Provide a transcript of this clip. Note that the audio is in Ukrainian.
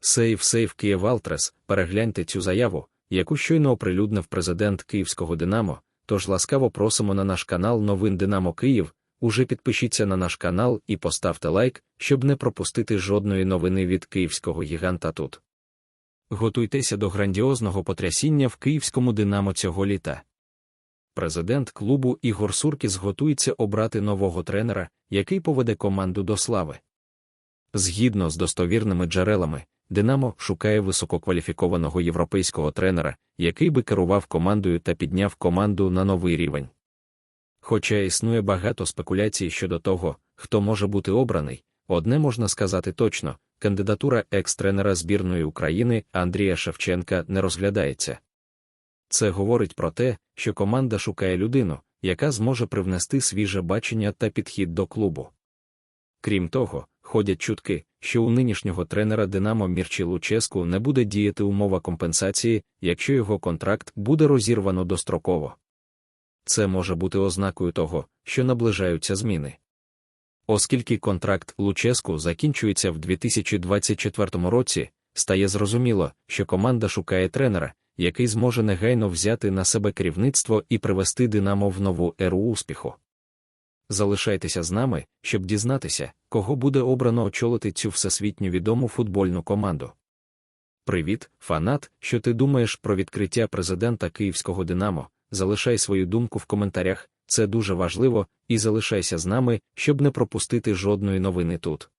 Сейв Сейв Києвалтрес, перегляньте цю заяву, яку щойно оприлюднив президент Київського Динамо. Тож ласкаво просимо на наш канал Новин Динамо Київ. Уже підпишіться на наш канал і поставте лайк, щоб не пропустити жодної новини від київського гіганта тут. Готуйтеся до грандіозного потрясіння в київському Динамо цього літа. Президент клубу Ігор Суркіс готується обрати нового тренера, який поведе команду до слави. Згідно з достовірними джерелами, Динамо шукає висококваліфікованого європейського тренера, який би керував командою та підняв команду на новий рівень. Хоча існує багато спекуляцій щодо того, хто може бути обраний, одне можна сказати точно: кандидатура екс-тренера збірної України Андрія Шевченка не розглядається. Це говорить про те, що команда шукає людину, яка зможе привнести свіже бачення та підхід до клубу. Крім того, ходять чутки, що у нинішнього тренера Динамо Мірчі Луческу не буде діяти умова компенсації, якщо його контракт буде розірвано достроково. Це може бути ознакою того, що наближаються зміни. Оскільки контракт Луческу закінчується в 2024 році, стає зрозуміло, що команда шукає тренера, який зможе негайно взяти на себе керівництво і привести Динамо в нову еру успіху. Залишайтеся з нами, щоб дізнатися, кого буде обрано очолити цю всесвітньо відому футбольну команду. Привіт, фанат, що ти думаєш про відкриття президента Київського Динамо. Залишай свою думку в коментарях, це дуже важливо, і залишайся з нами, щоб не пропустити жодної новини тут.